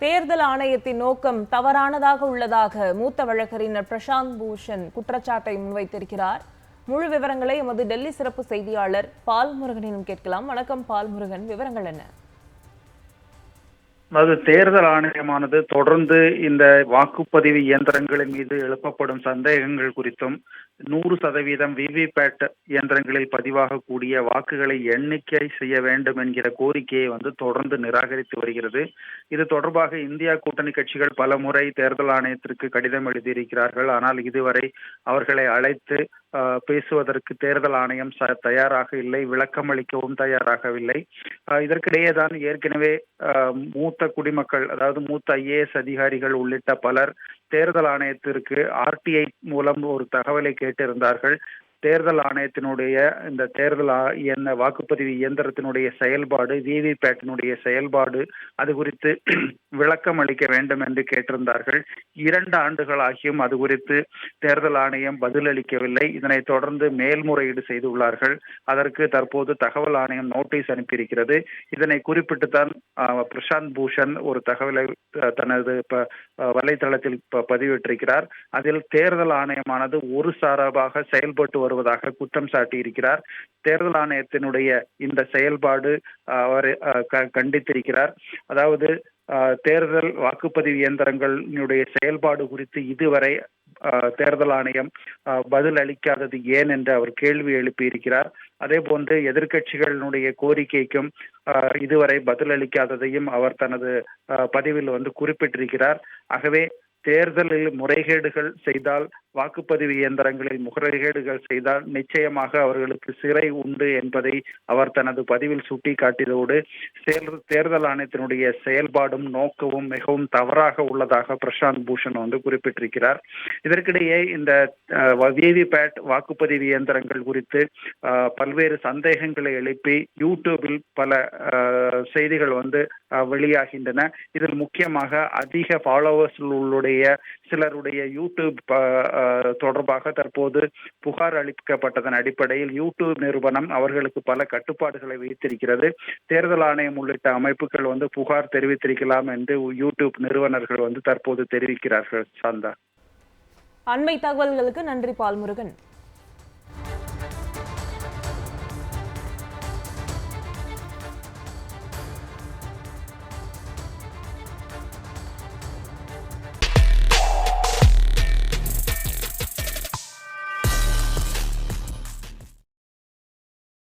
தேர்தல் ஆணையத்தின் நோக்கம் தவறானதாக உள்ளதாக மூத்த வழக்கறிஞர் பிரசாந்த் பூஷன் குற்றச்சாட்டை முன்வைத்திருக்கிறார். முழு விவரங்களை எமது டெல்லி சிறப்பு செய்தியாளர் பால் முருகனிடம் கேட்கலாம். வணக்கம் பால் முருகன். விவரங்கள் என்ன? அதாவது தேர்தல் ஆணையமானது தொடர்ந்து இந்த வாக்குப்பதிவு இயந்திரங்களின் மீது எழுப்பப்படும் சந்தேகங்கள் குறித்தும் நூறு சதவீதம் விவிபேட் இயந்திரங்களில் பதிவாகக்கூடிய வாக்குகளை எண்ணிக்கை செய்ய வேண்டும் என்கிற கோரிக்கையை வந்து தொடர்ந்து நிராகரித்து வருகிறது. இது தொடர்பாக இந்தியா கூட்டணி கட்சிகள் பல முறை தேர்தல் ஆணையத்திற்கு கடிதம் எழுதியிருக்கிறார்கள். ஆனால் இதுவரை அவர்களை அழைத்து பேசுவதற்கு தேர்தல் ஆணையம் ச- தயாராக இல்லை விளக்கம் அளிக்கவும் தயாராகவில்லை. ஆஹ், இதற்கிடையே தான் ஏற்கனவே ஆஹ், மூத்த குடிமக்கள் அதாவது மூத்த ஐஏஎஸ் அதிகாரிகள் உள்ளிட்ட பலர் தேர்தல் ஆணையத்திற்கு ஆர்டிஐ மூலம் ஒரு தகவலை கேட்டிருந்தார்கள். தேர்தல் ஆணையத்தினுடைய இந்த தேர்தல் ஆ- என்ன வாக்குப்பதிவு இயந்திரத்தினுடைய செயல்பாடு விவிபேட்டினுடைய செயல்பாடு அது குறித்து விளக்கம் அளிக்க வேண்டும் என்று கேட்டிருந்தார்கள். இரண்டு ஆண்டுகள் ஆகியும் அது குறித்து தேர்தல் ஆணையம் பதிலளிக்கவில்லை. இதனைத் தொடர்ந்து மேல்முறையீடு செய்துள்ளார்கள். அதற்கு தற்போது தகவல் ஆணையம் நோட்டீஸ் அனுப்பியிருக்கிறது. இதனை குறிப்பிட்டுத்தான் பிரசாந்த் பூஷன் ஒரு தகவலை தனது வலைதளத்தில் வலைத்தளத்தில் பதிவிட்டிருக்கிறார். அதில் தேர்தல் ஆணையமானது ஒரு சாராபாக செயல்பட்டு வருவதாக குற்றம் சாட்டியிருக்கிறார். தேர்தல் ஆணையத்தினுடைய இந்த செயல்பாடு அவர் கண்டித்திருக்கிறார். அதாவது தேர்தல் வாக்குப்பதிவு இயந்திரங்களினுடைய செயல்பாடு குறித்து இதுவரை தேர்தல் ஆணையம் பதில் அளிக்காதது ஏன் என்று அவர் கேள்வி எழுப்பியிருக்கிறார். அதே போன்று எதிர்கட்சிகளினுடைய கோரிக்கைக்கும் இதுவரை பதில் அளிக்காததையும் அவர் தனது பதிவில் வந்து குறிப்பிட்டிருக்கிறார். ஆகவே தேர்தலில் முறைகேடுகள் செய்தால் வாக்குப்பதிவு இயந்திரங்களில் முறைகேடுகள் செய்தால் நிச்சயமாக அவர்களுக்கு சிறை உண்டு என்பதை அவர் தனது பதிவில் சுட்டிக்காட்டியதோடு தேர்தல் ஆணையத்தினுடைய செயல்பாடும் நோக்கமும் மிகவும் தவறாக உள்ளதாக பிரசாந்த் பூஷன் வந்து குறிப்பிட்டிருக்கிறார். இதற்கிடையே இந்த விவிபேட் வாக்குப்பதிவு இயந்திரங்கள் குறித்து பல்வேறு சந்தேகங்களை எழுப்பி யூடியூபில் பல செய்திகள் வந்து வெளியாகின்றன. இதில் முக்கியமாக அதிக ஃபாலோவர்ஸ் உள்ளுடைய சிலருடைய யூடியூப் ப- தொடர்பாக தற்போது புகார் அளிக்கப்பட்டதன் அடிப்படையில் யூடியூப் நிறுவனம் அவர்களுக்கு பல கட்டுப்பாடுகளை வைத்திருக்கிறது. தேர்தல் ஆணையம் உள்ளிட்ட அமைப்புகள் வந்து புகார் தெரிவித்திருக்கலாம் என்று யூடியூப் நிறுவனர்கள் வந்து தற்போது தெரிவிக்கிறார்கள் சாந்தா. அண்மை தகவல்களுக்கு நன்றி பால்முருகன்.